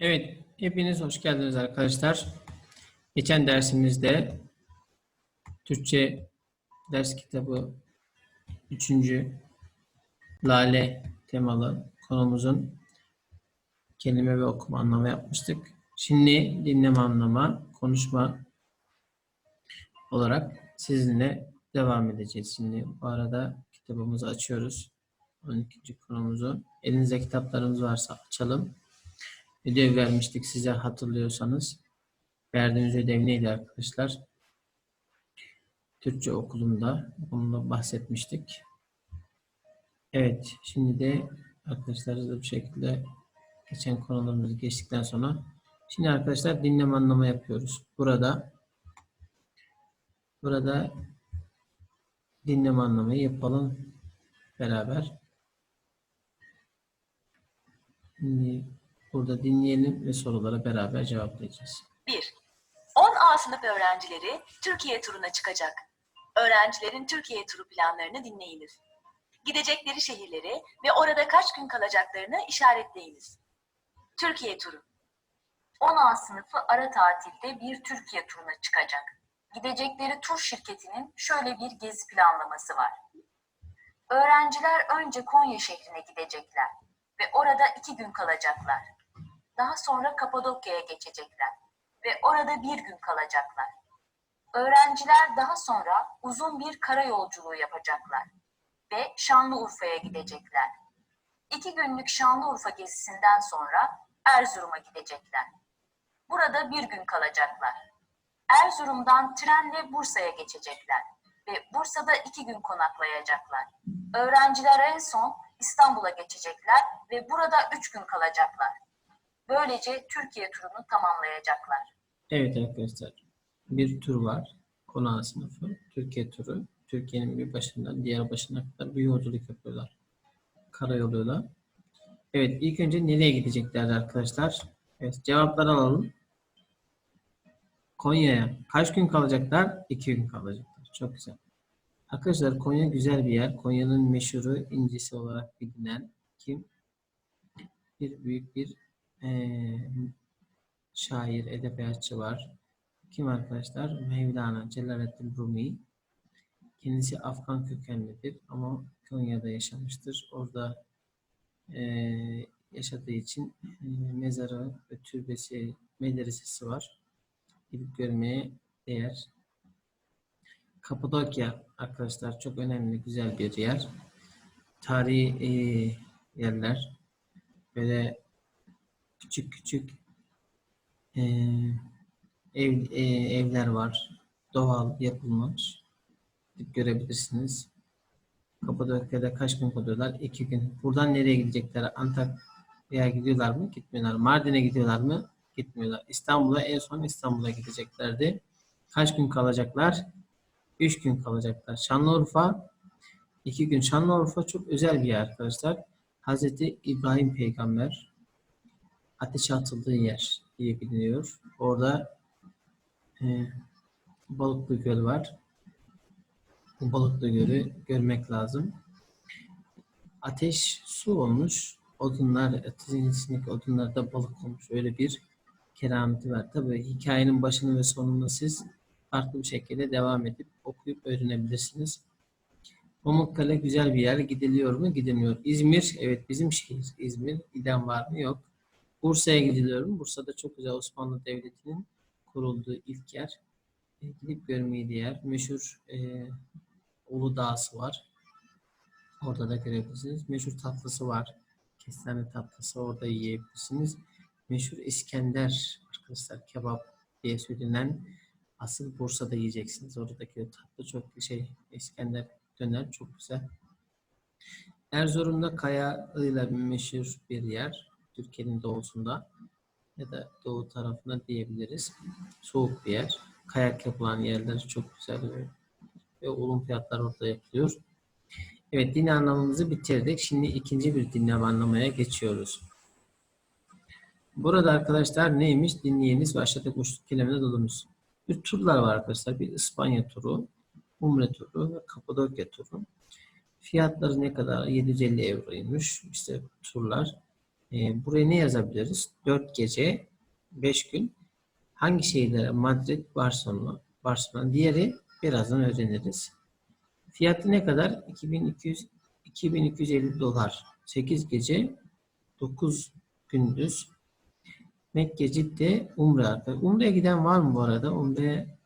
Evet, hepiniz hoş geldiniz arkadaşlar. Geçen dersimizde Türkçe ders kitabı 3. Lale temalı konumuzun kelime ve okuma anlama yapmıştık. Şimdi dinleme anlama, konuşma olarak sizinle devam edeceğiz. Şimdi bu arada kitabımızı açıyoruz. 12. konumuzu. Elinizde kitaplarınız varsa açalım. Ödev vermiştik size hatırlıyorsanız. Verdiğimiz ödev neydi arkadaşlar? Türkçe okulunda bununla bahsetmiştik. Evet, şimdi de arkadaşlar hızlı bir şekilde geçen konularımızı geçtikten sonra şimdi arkadaşlar dinleme anlama yapıyoruz. Burada burada dinleme anlamayı yapalım beraber. Şimdi burada dinleyelim ve sorulara beraber cevaplayacağız. 1. 10A sınıf öğrencileri Türkiye turuna çıkacak. Öğrencilerin Türkiye turu planlarını dinleyiniz. Gidecekleri şehirleri ve orada kaç gün kalacaklarını işaretleyiniz. Türkiye turu. 10A sınıfı ara tatilde bir Türkiye turuna çıkacak. Gidecekleri tur şirketinin şöyle bir gezi planlaması var. Öğrenciler önce Konya şehrine gidecekler ve orada iki gün kalacaklar. Daha sonra Kapadokya'ya geçecekler ve orada bir gün kalacaklar. Öğrenciler daha sonra uzun bir kara yolculuğu yapacaklar ve Şanlıurfa'ya gidecekler. İki günlük Şanlıurfa gezisinden sonra Erzurum'a gidecekler. Burada bir gün kalacaklar. Erzurum'dan trenle Bursa'ya geçecekler ve Bursa'da iki gün konaklayacaklar. Öğrenciler en son İstanbul'a geçecekler ve burada üç gün kalacaklar. Böylece Türkiye turunu tamamlayacaklar. Evet arkadaşlar. Bir tur var. Konağı sınıfı. Türkiye turu. Türkiye'nin bir başından diğer başına kadar bir yolculuk yapıyorlar. Karayoluyla. Evet ilk önce nereye gidecekler arkadaşlar? Evet cevapları alalım. Konya'ya. Kaç gün kalacaklar? İki gün kalacaklar. Çok güzel. Arkadaşlar Konya güzel bir yer. Konya'nın meşhuru incisi olarak bilinen kim? Bir büyük bir eee şair, edebiyatçı var. Kim arkadaşlar? Mevlana Celaleddin Rumi. Kendisi Afgan kökenlidir ama Konya'da yaşamıştır. Orada eee, yaşadığı için eee, mezarı ve türbesi, medresesi var. Gidip görmeye değer. Kapadokya arkadaşlar çok önemli, güzel bir yer. Tarihi eee, yerler. Böyle küçük küçük eee, ev, eee, evler var. Doğal yapılmış. Görebilirsiniz. Kapadokya'da kaç gün kalıyorlar? İki gün. Buradan nereye gidecekler? Antakya'ya gidiyorlar mı? Gitmiyorlar. Mardin'e gidiyorlar mı? Gitmiyorlar. İstanbul'a en son İstanbul'a gideceklerdi. Kaç gün kalacaklar? Üç gün kalacaklar. Şanlıurfa iki gün. Şanlıurfa çok özel bir yer arkadaşlar. Hazreti İbrahim peygamber ateşe atıldığı yer diye biliniyor. Orada e, Balıklı Göl var. Bu Balıklı Gölü görmek lazım. Ateş su olmuş. Odunlar, ateşin içindeki odunlarda balık olmuş. Öyle bir kerameti var. Tabii hikayenin başını ve sonunu siz farklı bir şekilde devam edip okuyup öğrenebilirsiniz. Pamukkale güzel bir yer. Gidiliyor mu? Gidilmiyor. İzmir, evet bizim şehir. İzmir. Giden var mı? Yok. Bursa'ya gidiliyor mu? Bursa'da çok güzel Osmanlı Devleti'nin kurulduğu ilk yer. E, gidip görmeyi değer. Meşhur e, Uludağ'sı var. Orada da görebilirsiniz. Meşhur tatlısı var. Kestane tatlısı orada yiyebilirsiniz. Meşhur İskender arkadaşlar kebap diye söylenen asıl Bursa'da yiyeceksiniz. Oradaki tatlı çok şey İskender döner çok güzel. Erzurum'da kaya ile meşhur bir yer. Türkiye'nin doğusunda ya da doğu tarafında diyebiliriz. Soğuk bir yer. Kayak yapılan yerler çok güzel ve, ve olimpiyatlar orada yapılıyor. Evet din anlamımızı bitirdik. Şimdi ikinci bir dinleme anlamaya geçiyoruz. Burada arkadaşlar neymiş? Dinleyeniz ve aşağıdaki boşluk kelimeleri dolumuz. Bir turlar var arkadaşlar. Bir İspanya turu, Umre turu ve Kapadokya turu. Fiyatları ne kadar? 750 euroymuş. İşte turlar. Ee, buraya ne yazabiliriz? 4 gece, 5 gün. Hangi şehirlere? Madrid, Barcelona. Barcelona. Diğeri birazdan öğreniriz. Fiyatı ne kadar? 2200 2250 dolar. 8 gece, 9 gündüz. Mekke, Cidde, Umre. Umre'ye giden var mı bu arada? Umre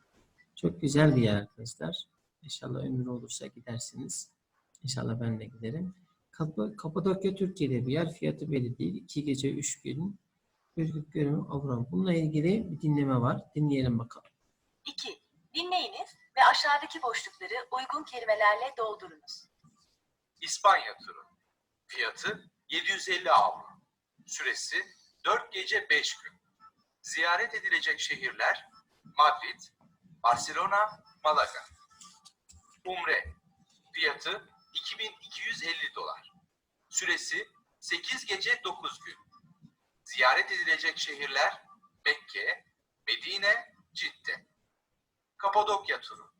çok güzel bir yer arkadaşlar. İnşallah ömür olursa gidersiniz. İnşallah ben de giderim. Kap- Kapadokya Türkiye'de bir yer. Fiyatı belli değil. 2 gece 3 gün. Ürgüp görümü Avram. Bununla ilgili bir dinleme var. Dinleyelim bakalım. 2. Dinleyiniz ve aşağıdaki boşlukları uygun kelimelerle doldurunuz. İspanya turu. Fiyatı 750 avro. Süresi 4 gece 5 gün. Ziyaret edilecek şehirler Madrid, Barcelona, Malaga. Umre. Fiyatı 2250 dolar. Süresi 8 gece 9 gün. Ziyaret edilecek şehirler Mekke, Medine, Cidde. Kapadokya turu.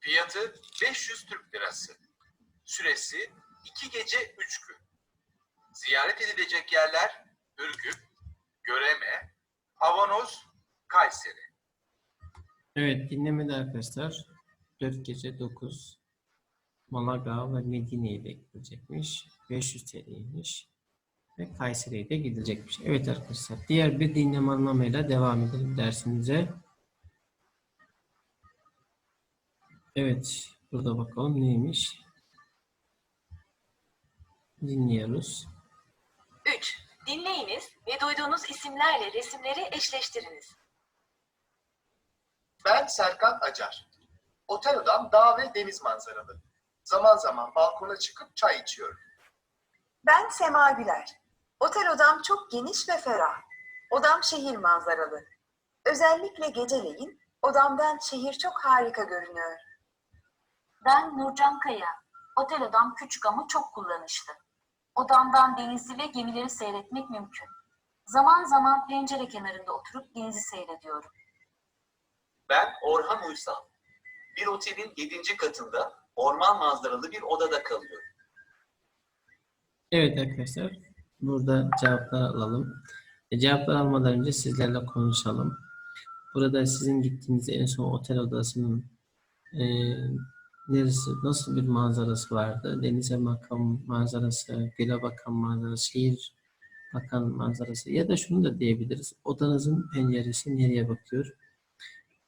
Fiyatı 500 Türk lirası. Süresi 2 gece 3 gün. Ziyaret edilecek yerler Ürgüp, Göreme, Havanoz, Kayseri. Evet dinlemede arkadaşlar 4 gece 9 Malaga ve Medine'ye de gidilecekmiş. 500 TL'ymiş. Ve Kayseri'ye de gidilecekmiş. Evet arkadaşlar diğer bir dinleme anlamıyla devam edelim dersimize. Evet burada bakalım neymiş. Dinliyoruz. 3. Dinleyiniz ve duyduğunuz isimlerle resimleri eşleştiriniz. Ben Serkan Acar. Otel odam dağ ve deniz manzaralı. Zaman zaman balkona çıkıp çay içiyorum. Ben Sema Güler. Otel odam çok geniş ve ferah. Odam şehir manzaralı. Özellikle geceleyin odamdan şehir çok harika görünüyor. Ben Nurcan Kaya. Otel odam küçük ama çok kullanışlı. Odamdan denizi ve gemileri seyretmek mümkün. Zaman zaman pencere kenarında oturup denizi seyrediyorum. Ben Orhan Uysal. Bir otelin 7. katında orman manzaralı bir odada kalıyorum. Evet arkadaşlar burada cevaplar alalım. E, cevaplar almadan önce sizlerle konuşalım. Burada sizin gittiğiniz en son otel odasının e, neresi, nasıl bir manzarası vardı? Denize bakan manzarası, göle bakan manzarası, şehir bakan manzarası ya da şunu da diyebiliriz. Odanızın penceresi nereye bakıyor?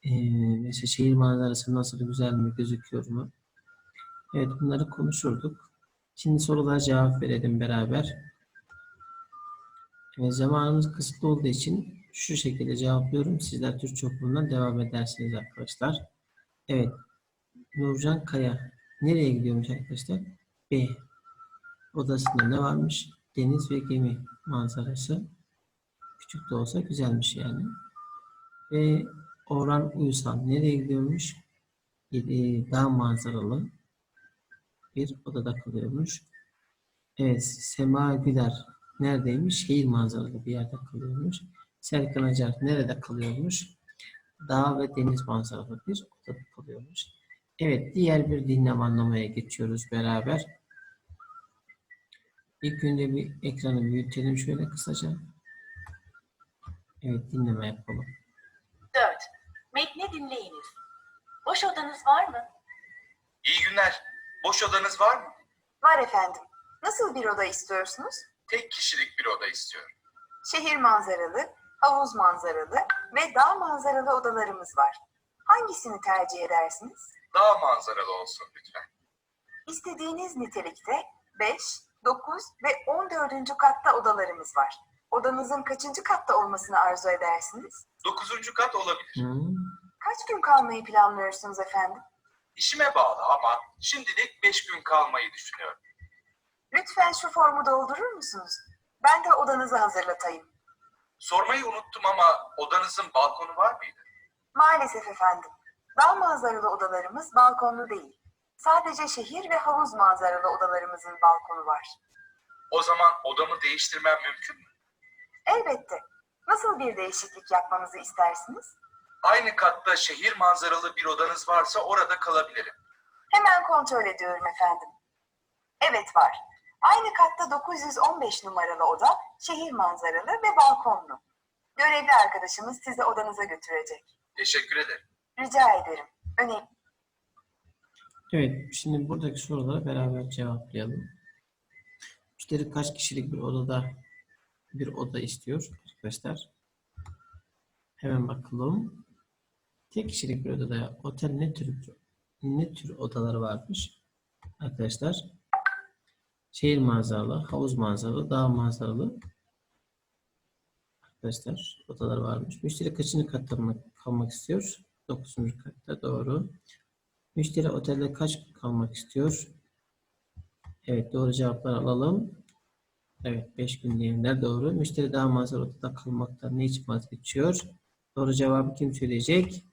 E, mesela şehir manzarası nasıl güzel mi, gözüküyor mu? Evet bunları konuşurduk. Şimdi sorulara cevap verelim beraber. Evet, zamanımız kısıtlı olduğu için şu şekilde cevaplıyorum. Sizler Türkçe okulundan devam edersiniz arkadaşlar. Evet. Nurcan Kaya. Nereye gidiyormuş arkadaşlar? B. Odasında ne varmış? Deniz ve gemi manzarası. Küçük de olsa güzelmiş yani. Ve Orhan Uysal nereye gidiyormuş? Dağ manzaralı bir odada kalıyormuş. Evet, Sema Güler neredeymiş? Şehir manzaralı bir yerde kalıyormuş. Serkan Acar nerede kalıyormuş? Dağ ve deniz manzaralı bir odada kalıyormuş. Evet, diğer bir dinleme anlamaya geçiyoruz beraber. İlk önce bir ekranı büyütelim şöyle kısaca. Evet, dinleme yapalım. 4. Metni dinleyiniz. Boş odanız var mı? İyi günler. Boş odanız var mı? Var efendim. Nasıl bir oda istiyorsunuz? Tek kişilik bir oda istiyorum. Şehir manzaralı, havuz manzaralı ve dağ manzaralı odalarımız var. Hangisini tercih edersiniz? Daha manzaralı olsun lütfen. İstediğiniz nitelikte 5, 9 ve 14. katta odalarımız var. Odanızın kaçıncı katta olmasını arzu edersiniz? Dokuzuncu kat olabilir. Hmm. Kaç gün kalmayı planlıyorsunuz efendim? İşime bağlı ama şimdilik beş gün kalmayı düşünüyorum. Lütfen şu formu doldurur musunuz? Ben de odanızı hazırlatayım. Sormayı unuttum ama odanızın balkonu var mıydı? Maalesef efendim. Dağ manzaralı odalarımız balkonlu değil. Sadece şehir ve havuz manzaralı odalarımızın balkonu var. O zaman odamı değiştirmem mümkün mü? Elbette. Nasıl bir değişiklik yapmamızı istersiniz? Aynı katta şehir manzaralı bir odanız varsa orada kalabilirim. Hemen kontrol ediyorum efendim. Evet var. Aynı katta 915 numaralı oda şehir manzaralı ve balkonlu. Görevli arkadaşımız sizi odanıza götürecek. Teşekkür ederim. Rica ederim. Önemli. Evet, şimdi buradaki soruları beraber cevaplayalım. Müşteri kaç kişilik bir odada bir oda istiyor arkadaşlar? Hemen bakalım. Tek kişilik bir odada otel ne tür ne tür odaları varmış arkadaşlar? Şehir manzaralı, havuz manzaralı, dağ manzaralı arkadaşlar odalar varmış. Müşteri kaçıncı katta kalmak istiyor? 9. katta doğru. Müşteri otelde kaç kalmak istiyor? Evet doğru cevaplar alalım. Evet 5 gün diyenler doğru. Müşteri daha manzara odada kalmaktan ne için vazgeçiyor? Doğru cevabı kim söyleyecek?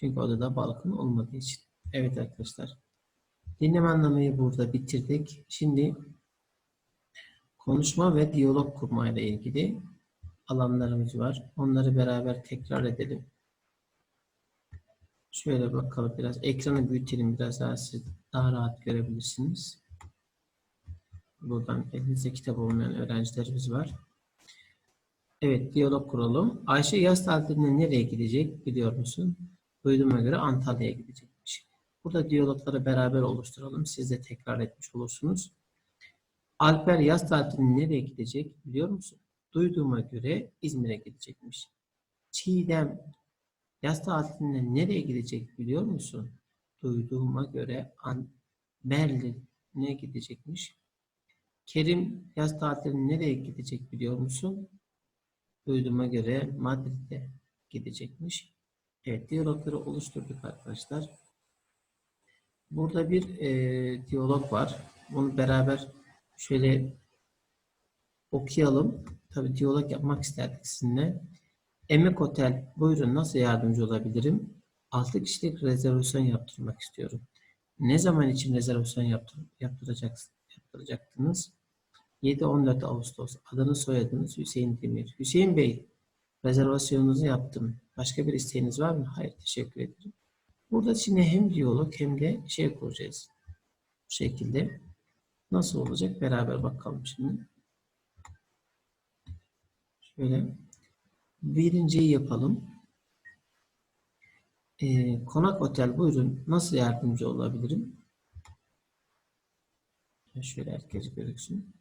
Çünkü odada balkon olmadığı için. Evet arkadaşlar. Dinleme anlamayı burada bitirdik. Şimdi konuşma ve diyalog kurma ile ilgili alanlarımız var. Onları beraber tekrar edelim. Şöyle bakalım biraz. Ekranı büyütelim biraz daha siz daha rahat görebilirsiniz. Buradan elinizde kitap olmayan öğrencilerimiz var. Evet, diyalog kuralım. Ayşe yaz tatilinde nereye gidecek biliyor musun? Duyduğuma göre Antalya'ya gidecekmiş. Burada diyalogları beraber oluşturalım. Siz de tekrar etmiş olursunuz. Alper yaz tatilinde nereye gidecek biliyor musun? Duyduğuma göre İzmir'e gidecekmiş. Çiğdem Yaz tatilinde nereye gidecek biliyor musun? Duyduğuma göre An Berlin'e gidecekmiş. Kerim yaz tatilinde nereye gidecek biliyor musun? Duyduğuma göre Madrid'e gidecekmiş. Evet, diyalogları oluşturduk arkadaşlar. Burada bir e, diyalog var. Bunu beraber şöyle okuyalım. Tabii diyalog yapmak isterdik sizinle. Emek Otel, buyurun nasıl yardımcı olabilirim? 6 kişilik rezervasyon yaptırmak istiyorum. Ne zaman için rezervasyon yaptır, yaptıracaksınız, yaptıracaktınız? 7-14 Ağustos. Adınız soyadınız Hüseyin Demir. Hüseyin Bey, rezervasyonunuzu yaptım. Başka bir isteğiniz var mı? Hayır, teşekkür ederim. Burada şimdi hem diyalog hem de şey kuracağız. Bu şekilde. Nasıl olacak? Beraber bakalım şimdi. Şöyle. Birinciyi yapalım. Ee, konak otel buyurun. Nasıl yardımcı olabilirim? Şöyle herkes görsün.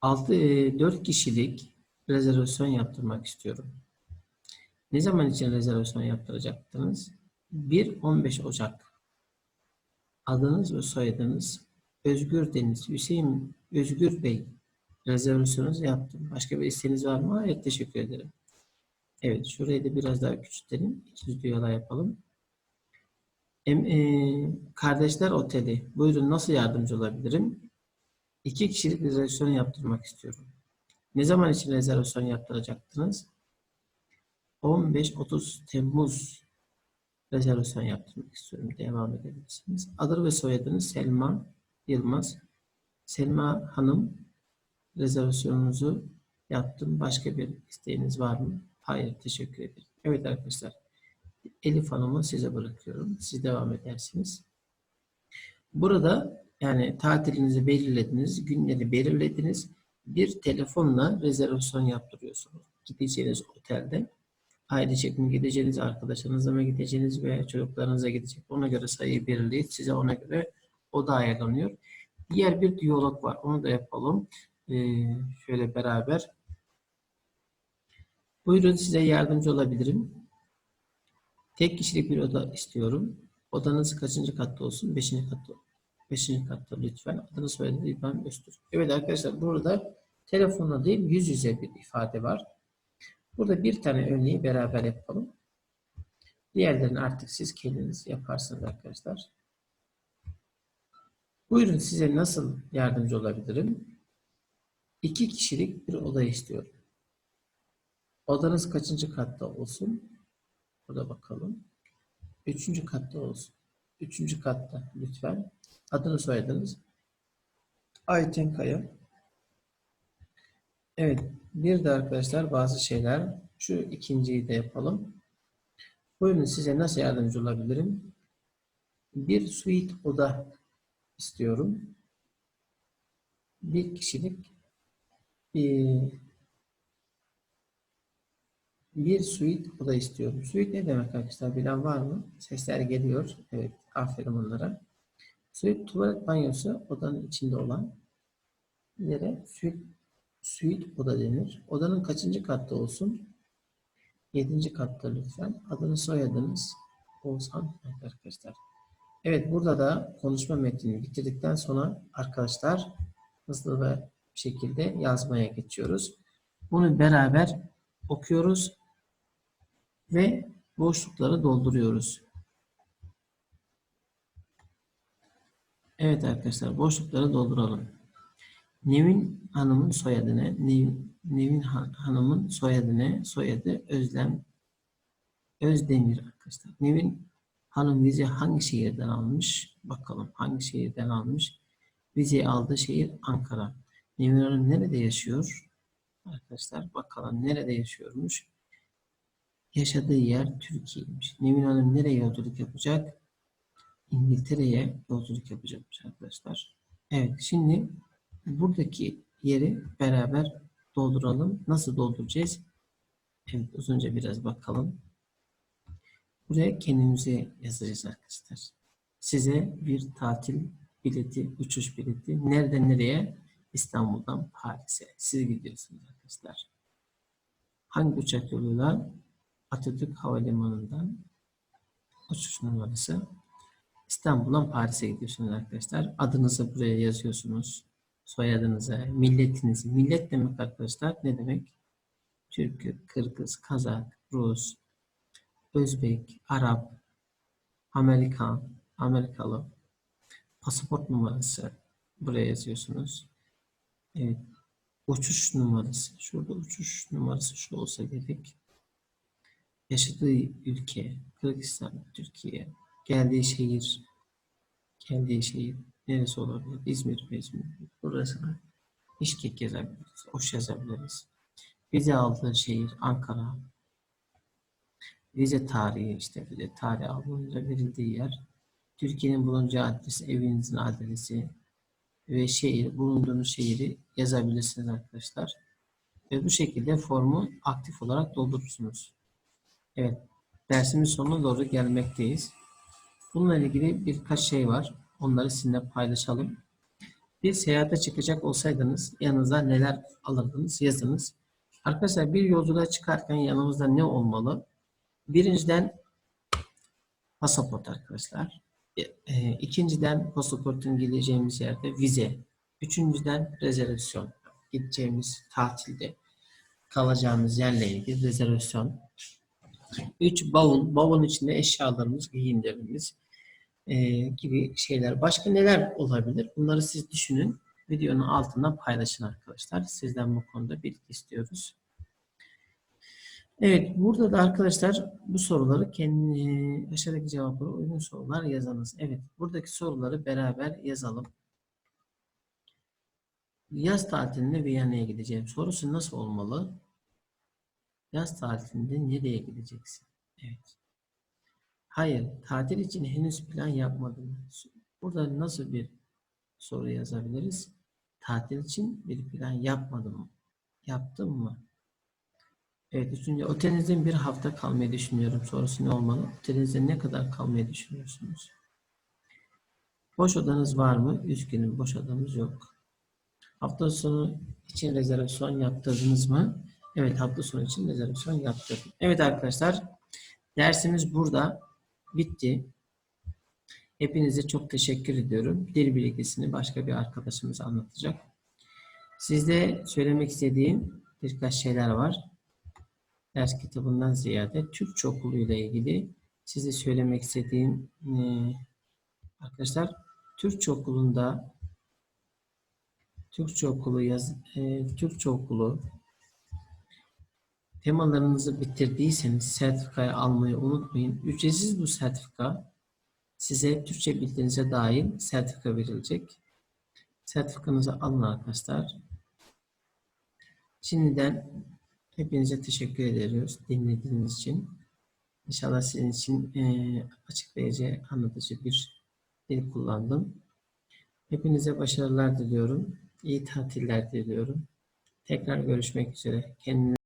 6 4 kişilik rezervasyon yaptırmak istiyorum. Ne zaman için rezervasyon yaptıracaktınız? 1-15 Ocak. Adınız ve soyadınız Özgür Deniz, Hüseyin Özgür Bey. Rezervasyonunuzu yaptım. Başka bir isteğiniz var mı? Evet, teşekkür ederim. Evet, şurayı da biraz daha küçültelim. İkinci düğüla yapalım. Em, e, Kardeşler Oteli. Buyurun nasıl yardımcı olabilirim? İki kişilik rezervasyon yaptırmak istiyorum. Ne zaman için rezervasyon yaptıracaktınız? 15-30 Temmuz rezervasyon yaptırmak istiyorum. Devam edebilirsiniz. Adı ve soyadınız Selma Yılmaz. Selma Hanım rezervasyonunuzu yaptım. Başka bir isteğiniz var mı? Hayır, teşekkür ederim. Evet arkadaşlar. Elif Hanım'ı size bırakıyorum. Siz devam edersiniz. Burada yani tatilinizi belirlediniz, günleri belirlediniz. Bir telefonla rezervasyon yaptırıyorsunuz. Gideceğiniz otelde. Ailecek mi gideceğiniz, arkadaşlarınızla mı gideceğiniz veya çocuklarınıza gidecek. Ona göre sayıyı belirleyip size ona göre oda ayarlanıyor. Diğer bir diyalog var. Onu da yapalım. Ee, şöyle beraber. Buyurun size yardımcı olabilirim. Tek kişilik bir oda istiyorum. Odanız kaçıncı katta olsun? Beşinci katta. Beşinci katta lütfen. Adını soyadınız İbrahim Öztürk. Evet arkadaşlar burada telefonla değil yüz yüze bir ifade var. Burada bir tane örneği beraber yapalım. Diğerlerini artık siz kendiniz yaparsınız arkadaşlar. Buyurun size nasıl yardımcı olabilirim? İki kişilik bir oda istiyorum. Odanız kaçıncı katta olsun? Burada bakalım. Üçüncü katta olsun. Üçüncü katta lütfen. Adını soyadınız. Ayten Kaya. Evet. Bir de arkadaşlar bazı şeyler. Şu ikinciyi de yapalım. Buyurun size nasıl yardımcı olabilirim? Bir suite oda istiyorum. bir kişilik bir, bir suite oda istiyorum. Suite ne demek arkadaşlar? Bilen var mı? Sesler geliyor. Evet. Aferin onlara. Suite tuvalet banyosu odanın içinde olan yere suite, suite oda denir. Odanın kaçıncı katta olsun? Yedinci katta lütfen. Adınız soyadınız Oğuzhan arkadaşlar. Evet burada da konuşma metnini bitirdikten sonra arkadaşlar hızlı ve bir şekilde yazmaya geçiyoruz. Bunu beraber okuyoruz ve boşlukları dolduruyoruz. Evet arkadaşlar boşlukları dolduralım. Nevin Hanım'ın soyadı ne? Nevin, Nevin Han- Hanım'ın soyadı ne? Soyadı Özlem Özdemir arkadaşlar. Nevin Hanım vize hangi şehirden almış? Bakalım hangi şehirden almış? Vizeyi aldığı şehir Ankara. Nevin Hanım nerede yaşıyor? Arkadaşlar bakalım nerede yaşıyormuş? Yaşadığı yer Türkiye'ymiş. Nevin Hanım nereye yolculuk yapacak? İngiltere'ye yolculuk yapacakmış arkadaşlar. Evet şimdi buradaki yeri beraber dolduralım. Nasıl dolduracağız? Evet uzunca biraz bakalım. Buraya kendimize yazacağız arkadaşlar. Size bir tatil bileti, uçuş bileti. Nereden nereye? İstanbul'dan Paris'e. Siz gidiyorsunuz arkadaşlar. Hangi uçak yoluyla? Atatürk Havalimanı'ndan uçuş numarası. İstanbul'dan Paris'e gidiyorsunuz arkadaşlar. Adınızı buraya yazıyorsunuz. Soyadınızı, milletinizi. Millet demek arkadaşlar ne demek? Türk, Kırgız, Kazak, Rus, Özbek, Arap, Amerikan, Amerikalı. Pasaport numarası buraya yazıyorsunuz. Evet. Uçuş numarası. Şurada uçuş numarası şu olsa gerek. Yaşadığı ülke, Kırgızistan, Türkiye. Geldiği şehir, geldiği şehir neresi olabilir? İzmir, İzmir. Burası Bişkek yazabiliriz. Oş yazabiliriz. Vize aldığı şehir Ankara. Vize tarihi işte vize tarihi aldığınızda verildiği yer. Türkiye'nin bulunduğu adresi, evinizin adresi ve şehir, bulunduğunuz şehri yazabilirsiniz arkadaşlar. Ve bu şekilde formu aktif olarak doldurursunuz. Evet, dersimizin sonuna doğru gelmekteyiz. Bununla ilgili birkaç şey var. Onları sizinle paylaşalım. Bir seyahate çıkacak olsaydınız yanınıza neler alırdınız yazınız. Arkadaşlar bir yolculuğa çıkarken yanımızda ne olmalı? Birinciden pasaport arkadaşlar. E, e, ikinciden pasaportun gideceğimiz yerde vize. Üçüncüden rezervasyon. Gideceğimiz tatilde kalacağımız yerle ilgili rezervasyon. Üç bavul. Bavulun içinde eşyalarımız, giyimlerimiz e, gibi şeyler. Başka neler olabilir? Bunları siz düşünün. Videonun altına paylaşın arkadaşlar. Sizden bu konuda bilgi istiyoruz. Evet, burada da arkadaşlar bu soruları kendi aşağıdaki cevaplara uygun sorular yazınız. Evet, buradaki soruları beraber yazalım. Yaz tatilinde Viyana'ya gideceğim. Sorusu nasıl olmalı? Yaz tatilinde nereye gideceksin? Evet. Hayır, tatil için henüz plan yapmadım. Burada nasıl bir soru yazabiliriz? Tatil için bir plan yapmadım. Yaptım mı? Evet, üçüncü. Otelinizde bir hafta kalmayı düşünüyorum. Sorusu ne olmalı? Otelinizde ne kadar kalmayı düşünüyorsunuz? Boş odanız var mı? Üzgünüm, boş odamız yok. Hafta sonu için rezervasyon yaptırdınız mı? Evet, hafta sonu için rezervasyon yaptırdım. Evet arkadaşlar, dersimiz burada bitti. Hepinize çok teşekkür ediyorum. Dil bilgisini başka bir arkadaşımız anlatacak. Sizde söylemek istediğim birkaç şeyler var. Ders kitabından ziyade Türkçe okulu ile ilgili size söylemek istediğim e, arkadaşlar Türkçe okulunda Türkçe okulu yaz e, Türkçe okulu temalarınızı bitirdiyseniz sertifikayı almayı unutmayın. Ücretsiz bu sertifika size Türkçe bildiğinize dair sertifika verilecek. Sertifikanızı alın arkadaşlar. Şimdiden hepinize teşekkür ediyoruz dinlediğiniz için. İnşallah sizin için eee, açıklayıcı, anlatıcı bir dil kullandım. Hepinize başarılar diliyorum. İyi tatiller diliyorum. Tekrar görüşmek üzere. Kendinize